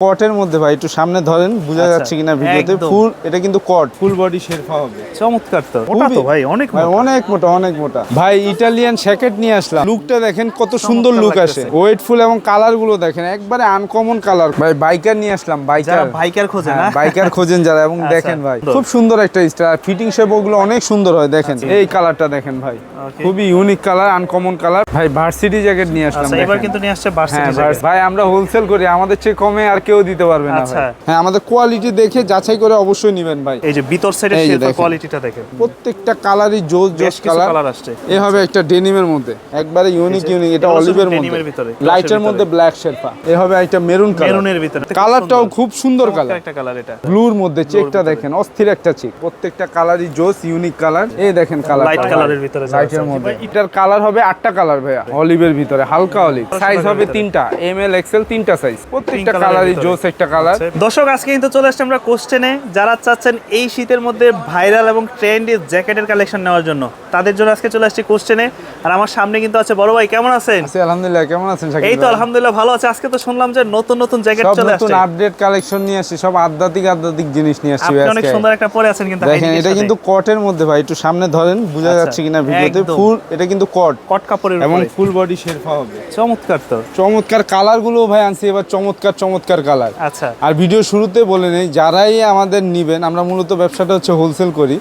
কটের মধ্যে ভাই একটু সামনে ধরেন বোঝা আচ্ছা, যাচ্ছে কিনা ভিডিওতে। ফুল এটা কিন্তু কট। ফুল বডি শেরফা হবে। চমৎকার তো। ওটা তো ভাই অনেক। অনেক মোটা অনেক মোটা। ভাই ইটালিয়ান শ্যাকেট নিয়ে আসলাম। লুকটা দেখেন কত সুন্দর লুক আসে। ওয়েটফুল এবং কালারগুলো দেখেন একবারে আনকমন কালার ভাই বাইকার নিয়ে আসলাম বাইকার বাইকার খোঁজে না। বাইকার খোঁজেন যারা এবং আচ্ছা, দেখেন ভাই খুব সুন্দর একটা স্টাইল ফিটিং শেপ ওগুলো অনেক সুন্দর হয় দেখেন। আচ্ছা। এই কালারটা দেখেন ভাই। খুবই ইউনিক কালার আনকমন কালার ভাই ভার্সিটি জ্যাকেট নিয়ে আসলাম এবার কিন্তু নিয়ে আসছে হ্যাঁ ভার্সিটি ভাই আমরা হোলসেল করি আমাদের চেয়ে কমে আর কেউ দিতে পারবে না আচ্ছা। হ্যাঁ আমাদের কোয়ালিটি দেখে যাচাই করে অবশ্যই নেবেন ভাই। এই যে ভিতর সাইডের দেখেন। কোয়ালিটিটা দেখেন। প্রত্যেকটা কালারই জোস জোস কালার। কালার আসছে। এ হবে একটা ডেনিমের মধ্যে একবারে ইউনিক ইউনিক এটা অলিভের মধ্যে। ভিতরে, লাইটের মধ্যে ব্ল্যাক শেরপা এ হবে একটা মেরুন কালার মেরুনের ভিতরে। কালারটাও খুব সুন্দর কালার একটা কালার এটা। ব্লুর মধ্যে চেকটা দেখেন অস্থির একটা চেক প্রত্যেকটা কালারই জোস ইউনিক কালার এই দেখেন কালার লাইট কালারের ভিতরে লাইটের আছে। মধ্যে। এটার কালার হবে আটটা কালার ভাইয়া। অলিভের ভিতরে হালকা অলিভ সাইজ হবে তিনটা। এম এল এক্সেল তিনটা সাইজ প্রত্যেকটা কালারই। জোস একটা কালার আচ্ছা। দর্শক আজকে কিন্তু চলে আসছে আমরা কোশ্চেনে যারা চাচ্ছেন এই শীতের মধ্যে ভাইরাল এবং ট্রেন্ডি জ্যাকেটের কালেকশন নেওয়ার জন্য তাদের জন্য আজকে চলে আসছি কোশ্চেনে আর আমার সামনে কিন্তু আছে বড় ভাই কেমন আছেন? আলহামদুলিল্লাহ কেমন আছেন এই তো আলহামদুলিল্লাহ ভালো আছে। আজকে তো শুনলাম যে নতুন নতুন জ্যাকেট চলে নতুন আসছে। আপডেট কালেকশন নিয়ে আসছি সব আধ্যাত্মিক আধ্যাত্মিক জিনিস নিয়ে আসছি আপনি অনেক সুন্দর একটা পরে আছেন কিন্তু দেখেন এটা কিন্তু কটের মধ্যে ভাই একটু সামনে ধরেন বোঝা আচ্ছা, যাচ্ছে কিনা ভিডিওতে ফুল এটা কিন্তু কট কট কাপড়ের এবং ফুল বডি শেরফা হবে। চমৎকার তো। চমৎকার কালারগুলো ভাই আনছি এবার চমৎকার চমৎকার কালার। আচ্ছা। আর ভিডিও শুরুতে বলে নেই যারাই আমাদের নিবেন আমরা মূলত ব্যবসাটা হচ্ছে হোলসেল করি।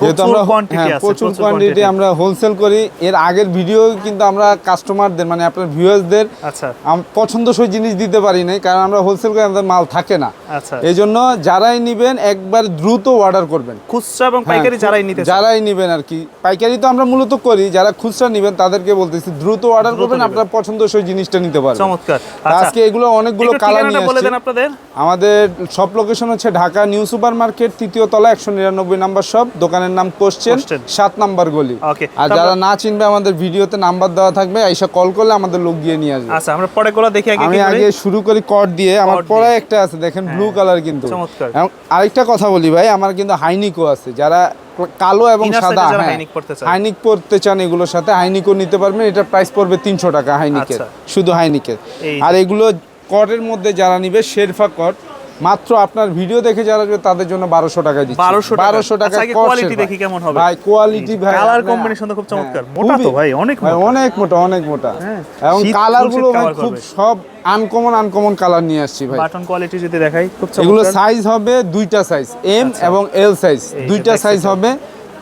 যেহেতু আমরা হ্যাঁ, প্রচুর কোয়ান্টিটি আমরা হোলসেল করি। এর আগের ভিডিও কিন্তু আমরা কাস্টমারদের মানে আপনার ভিউয়ার্সদের আচ্ছা। পছন্দসই জিনিস দিতে পারি নাই কারণ আমরা হোলসেল করে আমাদের মাল থাকে না। আচ্ছা। এই জন্য যারাই নিবেন একবার দ্রুত অর্ডার করবেন। খুচরা এবং পাইকারি হ্যাঁ, যারাই নিতে যারাই নিবেন আর কি। পাইকারি তো আমরা মূলত করি যারা খুচরা নিবেন তাদেরকে বলতেছি দ্রুত অর্ডার করবেন। আপনার পছন্দসই জিনিসটা নিতে পারবেন। চমৎকার। আচ্ছা। আজকে এগুলো অনেকগুলো কালার নিয়ে আসছি। আমাদের সব লোকেশন হচ্ছে ঢাকা নিউ সুপার মার্কেট তৃতীয় তলা একশো নিরানব্বই নাম্বার সব দোকানের নাম কোশ্চেন। সাত নাম্বার গলি। আর যারা না চিনবে আমাদের ভিডিওতে নাম্বার দেওয়া থাকবে আইসা কল করলে আমাদের লোক গিয়ে নিয়ে আসবে। আচ্ছা আমরা পরে গুলো দেখি আগে আমি আগে শুরু করি কট দিয়ে। আমার পরে একটা আছে দেখেন ব্লু কালার কিন্তু। আরেকটা কথা বলি ভাই আমার কিন্তু হাইনিকও আছে। যারা কালো এবং সাদা হ্যাঁ, হাইনিক। হাইনিক পরতে চান এগুলোর সাথে হাইনিকও নিতে পারবেন। এটা প্রাইস পড়বে তিনশো টাকা হাইনিকের আচ্ছা। শুধু হাইনিকের। আর এগুলো কটের মধ্যে যারা নিবে শেরফা কট মাত্র আপনার ভিডিও দেখে যারা নেবে তাদের জন্য বারোশো টাকা দিচ্ছি। 1200 টাকা। বারোশো টাকা আচ্ছা, quality শেরফা। দেখি কেমন হবে। ভাই কোয়ালিটি ভাই কালার কম্বিনেশন তো খুব চমৎকার। হ্যাঁ, মোটা তো ভাই অনেক ভাই, মোটা। অনেক মোটা অনেক মোটা। হ্যাঁ। এবং কালারগুলো খুব সব আনকমন আনকমন কালার নিয়ে আসছি ভাই। বাটন কোয়ালিটি যদি দেখাই খুব চমৎকার। এগুলো সাইজ হবে দুইটা সাইজ এম এবং এল সাইজ আচ্ছা। দুইটা সাইজ হবে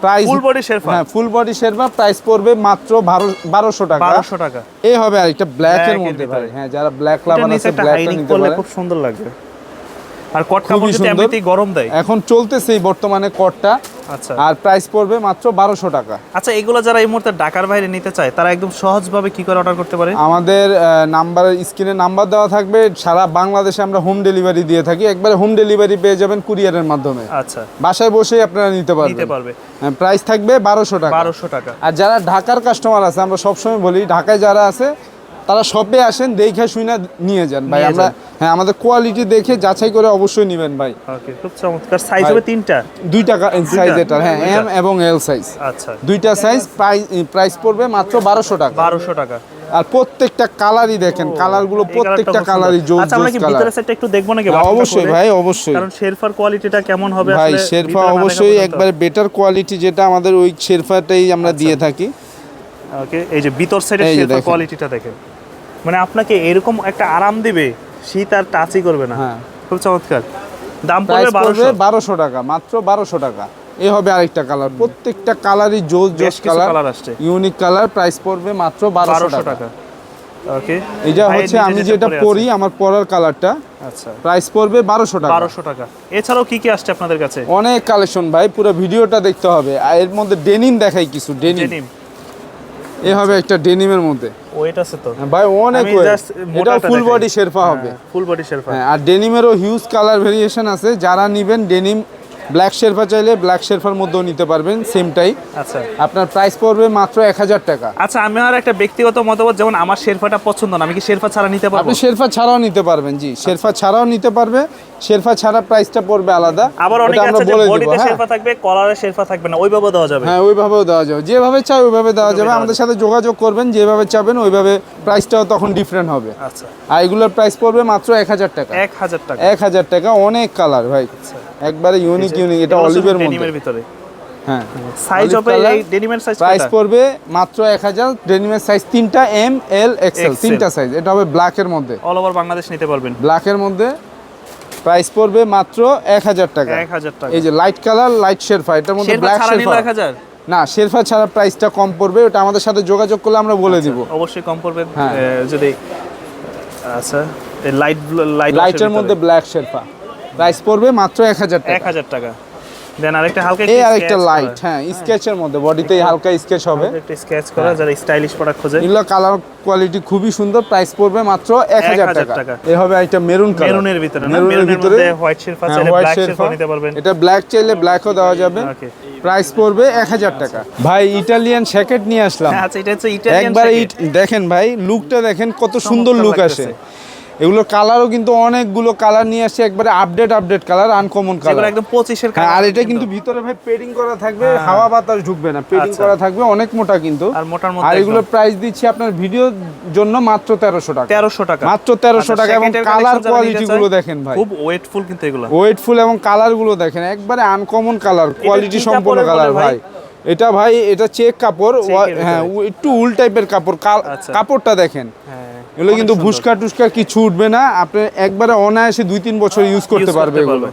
প্রাইস ফুল বডি শেরফা হ্যাঁ ফুল বডি শেরবা প্রাইস পড়বে মাত্র বারোশো টাকা। 1200 টাকা। এই হবে আরেকটা ব্ল্যাক এর মধ্যে ভাই। হ্যাঁ যারা ব্ল্যাক লাভার আছে নিতে পারে। খুব সুন্দর লাগবে। আর কট কাপড়। এমনিতেই গরম দেয়। এখন চলতেছে বর্তমানে কটটা। আচ্ছা। আর প্রাইস পড়বে মাত্র বারোশো টাকা। আচ্ছা এগুলো যারা এই মুহূর্তে ঢাকার বাইরে নিতে চায় তারা একদম সহজভাবে কি করে অর্ডার করতে পারে? আমাদের নাম্বার স্ক্রিনে নাম্বার দেওয়া থাকবে। সারা বাংলাদেশে আমরা হোম ডেলিভারি দিয়ে থাকি। একবারে হোম ডেলিভারি পেয়ে যাবেন কুরিয়ারের মাধ্যমে। আচ্ছা। বাসায় বসেই আপনারা নিতে নিতে পারবেন পারবে প্রাইস থাকবে বারোশো টাকা। বারোশো টাকা। আর যারা ঢাকার কাস্টমার আছে আমরা সবসময় বলি ঢাকায় যারা আছে তারা শপে আসেন দেখে শুনে নিয়ে যান। ভাই আমরা। হ্যাঁ আমাদের কোয়ালিটি দেখে যাচাই করে অবশ্যই নেবেন ভাই। ওকে খুব চমৎকার। সাইজ হবে তিনটা? দুই টাকা সাইজ এটা হ্যাঁ এম এবং এল সাইজ আচ্ছা। দুইটা সাইজ প্রাইস পড়বে মাত্র বারোশো টাকা। বারোশো টাকা। আর প্রত্যেকটা কালারই দেখেন কালারগুলো প্রত্যেকটা কালারই। জোস আচ্ছা আমরা কি কালার ভিতরে সেটটা একটু দেখব নাকি? হ্যাঁ, অবশ্যই ভাই অবশ্যই। কারণ শেরফার কোয়ালিটিটা কেমন হবে ভাই শেরফা অবশ্যই একবারে বেটার কোয়ালিটি যেটা আমাদের ওই শেরফাটাই আমরা আচ্ছা। দিয়ে থাকি। ওকে এই যে ভিতর সাইডের এই শেরফার কোয়ালিটিটা দেখেন। মানে আপনাকে এরকম একটা আরাম দিবে শীত আর টাচই করবে না। হ্যাঁ। খুব চমৎকার। দাম পড়বে বারোশো। বারোশো টাকা মাত্র বারোশো টাকা। এই হবে আরেকটা কালার প্রত্যেকটা কালারই জোস জোস কালার আসছে। ইউনিক কালার প্রাইস পড়বে মাত্র বারোশো টাকা। ওকে এটা হচ্ছে আমি যেটা পরি আমার পরার কালারটা আচ্ছা। প্রাইস পড়বে বারোশো টাকা। বারোশো টাকা। এছাড়াও কি কি আসছে আপনাদের কাছে? অনেক কালেকশন ভাই পুরো ভিডিওটা দেখতে হবে। আর এর মধ্যে ডেনিম দেখাই কিছু ডেনিম এ হবে একটা ডেনিমের মধ্যে। ওয়েট আছে তো। ভাই অনেক। এটা ফুল বডি শেরফা হবে। ফুল বডি হ্যাঁ আর ডেনিমেরও হিউজ কালার ভেরিয়েশন আছে। যারা নিবেন ডেনিম ব্ল্যাক শেরফা চাইলে ব্ল্যাক শেরফার মধ্যেও নিতে পারবেন সেমটাই আচ্ছা। আপনার প্রাইস পড়বে মাত্র এক হাজার টাকা। আচ্ছা আমি আর একটা ব্যক্তিগত মতামত যেমন আমার শেরফাটা পছন্দ না আমি কি শেরফা ছাড়া নিতে পারব? আপনি শেরফা ছাড়াও নিতে পারবেন জি। শেরফা ছাড়াও নিতে পারবে শেরফা ছাড়া প্রাইসটা পড়বে আলাদা। আবার অনেকে আছে যে বডিতে হ্যাঁ। শেরফা থাকবে কলারে শেরফা থাকবে না ওইভাবে দেওয়া যাবে। হ্যাঁ ওইভাবেও দেওয়া যাবে। যেভাবে চাই ওইভাবে দেওয়া যাবে। আমাদের সাথে যোগাযোগ করবেন যেভাবে চাবেন ওইভাবে প্রাইসটাও তখন ডিফারেন্ট হবে। আচ্ছা। আর এগুলোর প্রাইস পড়বে মাত্র এক হাজার টাকা। এক হাজার টাকা। এক হাজার টাকা অনেক কালার ভাই। একবারে ইউনিক ইউনিক এটা অলিভের মধ্যে। ডেনিমের ভিতরে। হ্যাঁ। সাইজ হবে এই ডেনিমের সাইজ প্রাইস পড়বে মাত্র এক হাজার ডেনিমের সাইজ তিনটা এম এল এক্সেল XL তিনটা সাইজ এটা হবে ব্ল্যাকের মধ্যে। অল ওভার বাংলাদেশ নিতে পারবেন। ব্ল্যাকের মধ্যে প্রাইস পড়বে মাত্র এক হাজার টাকা। এক হাজার টাকা। এই যে লাইট কালার লাইট শেরফা। এটার মধ্যে ব্ল্যাক শেরফা। এক হাজার? না শেরফা ছাড়া প্রাইসটা কম পড়বে ওটা আমাদের সাথে যোগাযোগ করলে আমরা বলে দিব। অবশ্যই কম পড়বে। হ্যাঁ। যদি আচ্ছা লাইট লাইট লাইটের মধ্যে ব্ল্যাক শেরফা। প্রাইস পড়বে মাত্র এক হাজার এক টাকা হাজার টাকা। দেন আরেকটা হালকা এই আরেকটা লাইট হ্যাঁ স্কেচের মধ্যে বডিতে হালকা স্কেচ হবে। একটা স্কেচ করা যারা স্টাইলিশ প্রোডাক্ট খোঁজে। এগুলো কালার কোয়ালিটি খুবই সুন্দর প্রাইস পড়বে মাত্র এক হাজার 1000 টাকা। টাকা। এ হবে একটা মেরুন কালার মেরুনের ভিতরে না? মেরুনের ভিতরে? হোয়াইট হ্যাঁ, চাইলে ব্ল্যাক। শেরফা নিতে পারবেন। এটা ব্ল্যাক চাইলে ব্ল্যাকও দেওয়া যাবে। ওকে প্রাইস পড়বে এক হাজার টাকা। ভাই ইটালিয়ান শ্যাকেট নিয়ে আসলাম। আচ্ছা এটা হচ্ছে ইটালিয়ান একবার দেখেন ভাই লুকটা দেখেন কত সুন্দর লুক আসে। এগুলোর কালারও কিন্তু অনেকগুলো কালার নিয়ে আসছে একবারে update update colour uncommon colour একদম 25 এর হ্যাঁ আর এটা কিন্তু ভিতরে ভাই পেডিং করা থাকবে হাওয়া বাতাস ঢুকবে না পেডিং আচ্ছা। করা থাকবে অনেক মোটা কিন্তু। আর মোটার আর এগুলোর প্রাইস দিচ্ছি আপনার ভিডিওর জন্য মাত্র তেরোশো টাকা। 1300 টাকা। মাত্র তেরোশো আচ্ছা, টাকা এবং কালার কোয়ালিটি গুলো দেখেন ভাই। খুব ওয়েটফুল কিন্তু এগুলো। ওয়েটফুল এবং কালারগুলো দেখেন একবারে আনকমন কালার কোয়ালিটি কি সম্পন্ন কালার ভাই? এটা ভাই এটা চেক কাপড় হ্যাঁ একটু উল টাইপের কাপড় আচ্ছা। কাপড়টা দেখেন। হ্যাঁ। এগুলো কিন্তু ভুসকা টুসকা কিছু উঠবে না। আপনি একবারে অনায়াসে দুই তিন বছর ইউজ করতে করতে পারবে এগুলো।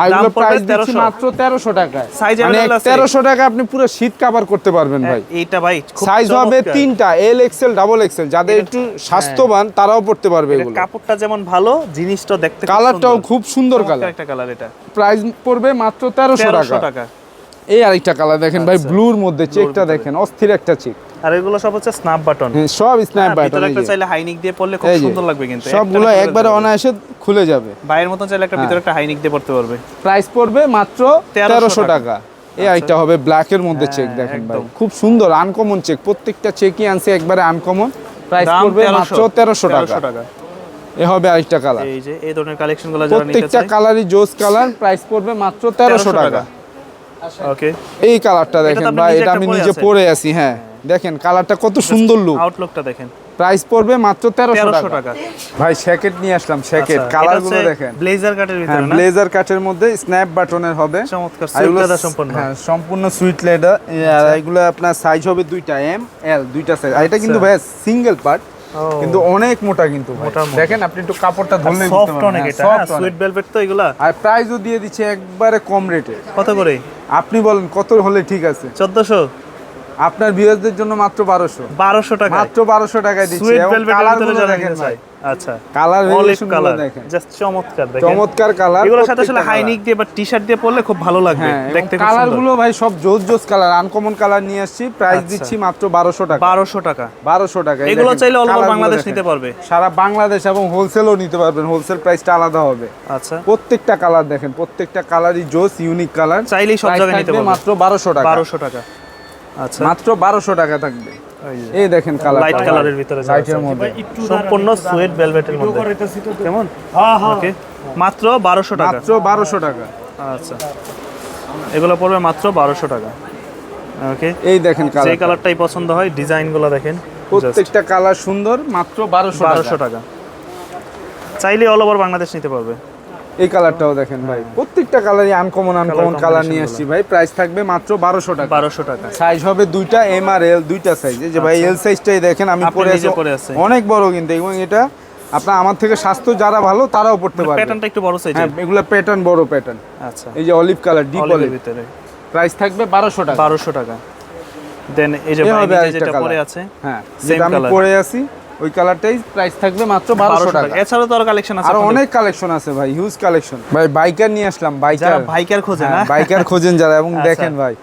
আর এগুলো প্রাইস দিচ্ছি মাত্র তেরোশো টাকায়। মানে available আছে? তেরোশো টাকা আপনি পুরো শীত কাভার করতে পারবেন ভাই। এইটা ভাই সাইজ হবে তিনটা এল এক্সেল ডাবল এক্সেল যাদের একটু স্বাস্থ্যবান তারাও পড়তে পারবে এগুলো। কাপড়টা যেমন ভালো জিনিসটা দেখতে কালারটাও খুব সুন্দর কালার একটা কালার এটা। প্রাইস পড়বে মাত্র তেরোশো 1300 টাকা। টাকা। এই আরেকটা কালার দেখেন ভাই আচ্ছা। ব্লুর মধ্যে চেকটা দেখেন অস্থির একটা চেক আর এগুলো সব হচ্ছে স্ন্যাপ বাটন হ্যাঁ সব স্ন্যাপ বাটন একটা চাইলে হাইনিক দিয়ে পড়লে খুব সুন্দর লাগবে কিন্তু। সবগুলো একবারে অনায়াসে খুলে যাবে। বাইরের মতন চাইলে একটা হ্যাঁ। ভিতরে একটা হাইনিক দিয়ে পড়তে পারবে। প্রাইস পড়বে মাত্র 1300 তেরোশো টাকা। এই আরেকটা হবে ব্ল্যাকের মধ্যে চেক হ্যাঁ, দেখেন ভাই। খুব সুন্দর আনকমন চেক প্রত্যেকটা চেকই আনছে একবারে আনকমন প্রাইস পড়বে মাত্র তেরোশো টাকা। 1300 টাকা। এ হবে আরেকটা কালার এই যে এই ধরনের কালেকশনগুলো যারা নিতে প্রত্যেকটা কালারই জোস কালার প্রাইস পড়বে মাত্র তেরোশো 1300 টাকা। ওকে এই কালারটা দেখেন ভাই এটা আমি নিজে পরে আছি হ্যাঁ। দেখেন কালারটা কত সুন্দর লুক আউটলুকটা দেখেন। প্রাইস পড়বে মাত্র তেরোশো 1300 টাকা। ভাই শ্যাকেট নিয়ে আসলাম শ্যাকেট কালারগুলো দেখেন। ব্লেজার কাটের হ্যাঁ ভিতরে না? ব্লেজার কাটের মধ্যে স্ন্যাপ বাটনের হবে। চমৎকার সুইট লেদার সম্পন্ন। হ্যাঁ সম্পূর্ণ সুইট লেদার আর এগুলো আপনার সাইজ হবে দুইটা এম এল দুইটা সাইজ আর এটা কিন্তু আচ্ছা। ভাই সিঙ্গেল পার্ট। কিন্তু অনেক মোটা কিন্তু। দেখেন আপনি একটু কাপড়টা ধরলে সফট অনেক এটা সুইট ভেলভেট তো এগুলা। আর প্রাইসও দিয়ে দিচ্ছে একবারে কম রেটে কত করে? আপনি বলেন কত হলে ঠিক আছে? 1400 আপনার ভিউয়ারদের জন্য মাত্র বারোশো। 1200 টাকা মাত্র বারোশো টাকায় দিচ্ছে। এবং দেখেন ভাই। আচ্ছা। কালার ভেরিয়েশনগুলো দেখেন। জাস্ট চমৎকার দেখেন। চমৎকার কালার এগুলোর সাথে আসলে হাইনিক দিয়ে বা টি-শার্ট দিয়ে পরলে খুব ভালো লাগবে। হ্যাঁ দেখতে খুব কালারগুলো ভাই সব জোস জোস কালার আনকমন কালার নিয়ে আসছি। প্রাইস আচ্ছা। দিচ্ছি মাত্র বারোশো টাকা। 1200 টাকা। বারোশো টাকা এগুলো চাইলে অল ওভার বাংলাদেশ নিতে পারবে। সারা বাংলাদেশ এবং হোলসেলও নিতে পারবেন। হোলসেল প্রাইসটা আলাদা হবে। আচ্ছা। প্রত্যেকটা কালার দেখেন। প্রত্যেকটা কালারই জোস ইউনিক কালার চাইলেই সব জায়গায় নিতে পারবে। মাত্র বারোশো টাকা। 1200 টাকা। আচ্ছা। মাত্র বারোশো টাকা থাকবে। এই দেখেন কালার লাইট কালারের ভিতরে লাইটের মধ্যে। সম্পূর্ণ সুয়েট ভেলভেটের মধ্যে। কেমন? ওকে। মাত্র 1200 টাকা। মাত্র বারোশো টাকা। আচ্ছা। এগুলো পড়বে মাত্র 1200 টাকা। ওকে। এই দেখেন যে কালার কালারটাই পছন্দ হয় ডিজাইনগুলো দেখেন। প্রত্যেকটা কালার সুন্দর মাত্র বারোশো বারোশো টাকা। চাইলে অল ওভার বাংলাদেশ নিতে পারবে। এই কালারটাও দেখেন ভাই। প্রত্যেকটা কালারই আনকমন আনকমন কালার নিয়ে আসছি। ভাই প্রাইস থাকবে মাত্র বারোশো টাকা। বারোশো টাকা। সাইজ হবে দুইটা এম আর এল দুইটা সাইজ যে ভাই এল সাইজটাই দেখেন আমি পরে আছি অনেক বড় কিন্তু এবং এটা আপনার আমার থেকে স্বাস্থ্য যারা ভালো তারাও পড়তে পারবে। প্যাটার্নটা একটু বড় সাইজের হ্যাঁ এগুলো প্যাটার্ন বড় প্যাটার্ন আচ্ছা। এই যে অলিভ কালার ডিপ অলিভ ভিতরে। প্রাইস থাকবে বারোশো টাকা। বারোশো টাকা। দেন এই যে যেটা পরে আছে হ্যাঁ যেটা আমি। পরে আছি ওই কালারটাই প্রাইস থাকবে মাত্র বারোশো টাকা। এছাড়াও তো আরও কালেকশন আছে আরও অনেক কালেকশন আছে ভাই হিউজ কালেকশন ভাই বাইকার নিয়ে আসলাম যারা বাইকার ভাইকার খোঁজে না? বাইকার খোঁজেন যারা এবং আচ্ছা। দেখেন ভাই।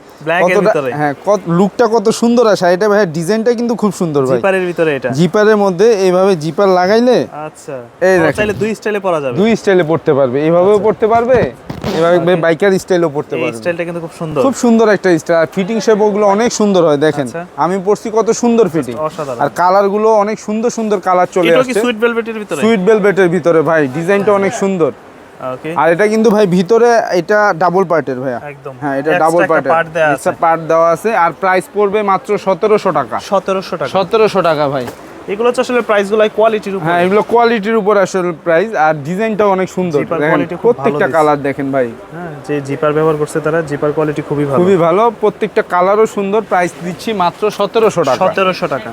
হ্যাঁ কত লুকটা কত সুন্দর আসে এটা ভাই ডিজাইনটা কিন্তু খুব সুন্দর ভাই। জিপারের ভিতরে এটা। জিপারের মধ্যে এইভাবে জিপার লাগাইলে আচ্ছা। এই চাইলে দুই স্টাইলে পরা যাবে। দুই স্টাইলে পড়তে পারবে। এইভাবেও আচ্ছা। পড়তে পারবে এভাবে বাইকার স্টাইলও পড়তে পারবেন স্টাইলটা কিন্তু খুব সুন্দর। খুব সুন্দর একটা স্টাইল আর ফিটিং শেপ ওগুলো অনেক সুন্দর হয় দেখেন। আচ্ছা। আমি পড়ছি কত সুন্দর ফিটিং আর কালারগুলো অনেক সুন্দর সুন্দর কালার চলে আসছে। সুইট ভেলভেটের ভিতরে? সুইট বেলভেটের ভিতরে ভাই। ডিজাইনটা অনেক সুন্দর। আর এটা কিন্তু ভাই ভিতরে এটা ডাবল পার্টের ভাইয়া। একদম। হ্যাঁ এটা ডাবল পার্টের পার্ট দেওয়া আছে। আর প্রাইস পড়বে মাত্র সতেরোশো টাকা। 1700 টাকা। সতেরোশো টাকা ভাই। এগুলো হচ্ছে আসলে প্রাইসগুলো কোয়ালিটির উপর। হ্যাঁ এগুলো কোয়ালিটির উপর আসলে প্রাইস আর ডিজাইনটাও অনেক সুন্দর। প্রত্যেকটা কালার দেখেন ভাই। হ্যাঁ যে জিপার ব্যবহার করছে তারা জিপার কোয়ালিটি খুবই ভালো। খুবই ভালো প্রত্যেকটা কালারও সুন্দর প্রাইস দিচ্ছি মাত্র সতেরোশো টাকা। 1700 টাকা।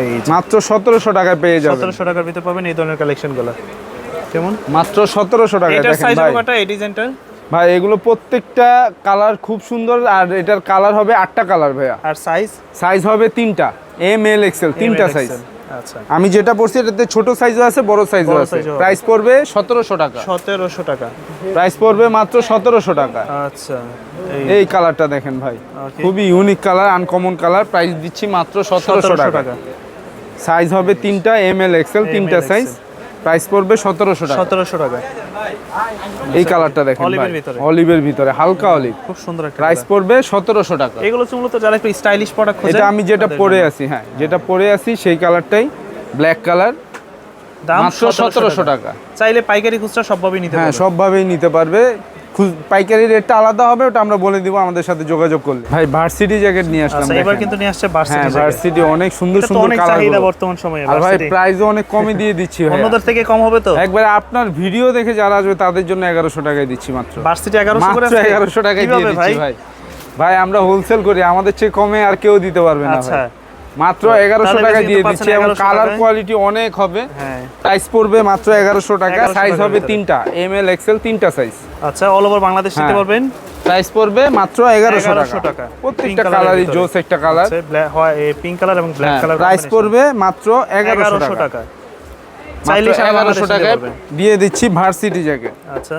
এই মাত্র সতেরোশো টাকায় পেয়ে যাবেন। 1700 টাকার ভিতরে পাবেন এই ধরনের কালেকশনগুলো কেমন? মাত্র সতেরোশো এটার দেখেন ভাই। কটা? এই ডিজাইনটার ভাই এগুলো প্রত্যেকটা কালার খুব সুন্দর আর এটার কালার হবে আটটা কালার ভাইয়া। আর সাইজ সাইজ হবে তিনটা। এম এল এক্সেল তিনটা সাইজ আচ্ছা। আমি যেটা পড়ছি এটাতে ছোট সাইজও আছে বড় সাইজও আছে। প্রাইস পড়বে সতেরোশো টাকা। 1700 টাকা। প্রাইস পড়বে মাত্র সতেরোশো টাকা। আচ্ছা। এই কালারটা দেখেন ভাই. খুবই unique colour uncommon colour price দিচ্ছি মাত্র সতেরোশো টাকা। সাইজ হবে তিনটা এম এল এক্সেল তিনটা সাইজ প্রাইস পড়বে সতেরোশো টাকা। 1700 টাকা। এই কালারটা দেখেন অলিভের ভিতরে। অলিভের ভিতরে হালকা অলিভ। খুব সুন্দর একটা প্রাইস পড়বে সতেরোশো টাকা। এগুলো হচ্ছে মূলত যারা একটু স্টাইলিশ প্রোডাক্ট খোঁজে এটা আমি যেটা পরে আছি হ্যাঁ যেটা পরে আছি সেই কালারটাই ব্ল্যাক কালার। দাম সতেরোশো টাকা। চাইলে পাইকারি খুচরা সবভাবেই নিতে হ্যাঁ সবভাবেই নিতে পারবে। পাইকারি রেটটা আলাদা হবে ওটা আমরা বলে দিব আমাদের সাথে যোগাযোগ করলে। ভাই ভার্সিটি জ্যাকেট নিয়ে আসলাম আচ্ছা এবার কিন্তু নিয়ে আসছে হ্যাঁ ভার্সিটি ভার্সিটি অনেক সুন্দর সুন্দর অনেক কালার চাহিদা বর্তমান সময়ে আর ভাই ভার্সিটি প্রাইসও অনেক কমই দিয়ে দিচ্ছি ভাই। অন্যদের থেকে কম হবে তো? একবারে আপনার ভিডিও দেখে যারা আসবে তাদের জন্য এগারোশো টাকায় দিচ্ছি মাত্র। ভার্সিটি 1100 করে মাত্র আছে? এগারোশো টাকায় দিয়ে দিচ্ছি ভাই? ভাই? আমরা হোলসেল করি আমাদের চেয়ে কমে আর কেউ দিতে পারবে না আচ্ছা। ভাই। মাত্র এগারোশো টাকা দিয়ে দিচ্ছি এবং কালার কোয়ালিটি অনেক হবে। সাইজ পড়বে মাত্র এগারোশো টাকা। সাইজ হবে তিনটা। এম এল এক্সেল তিনটা সাইজ আচ্ছা অল ওভার বাংলাদেশ নিতে হ্যাঁ। পারবেন? প্রাইস পড়বে মাত্র এগারোশো টাকা। প্রত্যেকটা কালারই জোস একটা কালার পিঙ্ক কালার এবং ব্ল্যাক কালার প্রাইস পড়বে মাত্র এগারোশো টাকা। চাইলে এগারোশো টাকা দিয়ে দিচ্ছি ভার্সিটি জ্যাকেট আচ্ছা।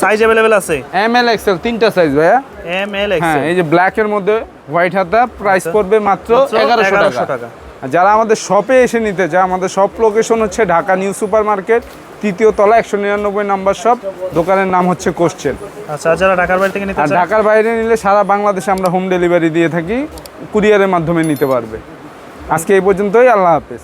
সাইজ অ্যাভেলেবেল আছে? এম এল এক্সেল তিনটা সাইজ ভাইয়া। এম এল হ্যাঁ এই যে ব্ল্যাক এর মধ্যে হোয়াইট হাতা প্রাইস আচ্ছা। পড়বে মাত্র এগারোশো টাকা। যারা আমাদের শপে এসে নিতে চায় আমাদের শপ লোকেশন হচ্ছে ঢাকা নিউ সুপার মার্কেট তৃতীয় তলা একশো নিরানব্বই নাম্বার শপ দোকানের নাম হচ্ছে কোশ্চেন আচ্ছা আর যারা ঢাকার বাইরে থেকে নিতে আর ঢাকার বাইরে নিলে সারা বাংলাদেশে আমরা হোম ডেলিভারি দিয়ে থাকি কুরিয়ারের মাধ্যমে নিতে পারবে। আজকে এই পর্যন্তই আল্লাহ হাফেজ।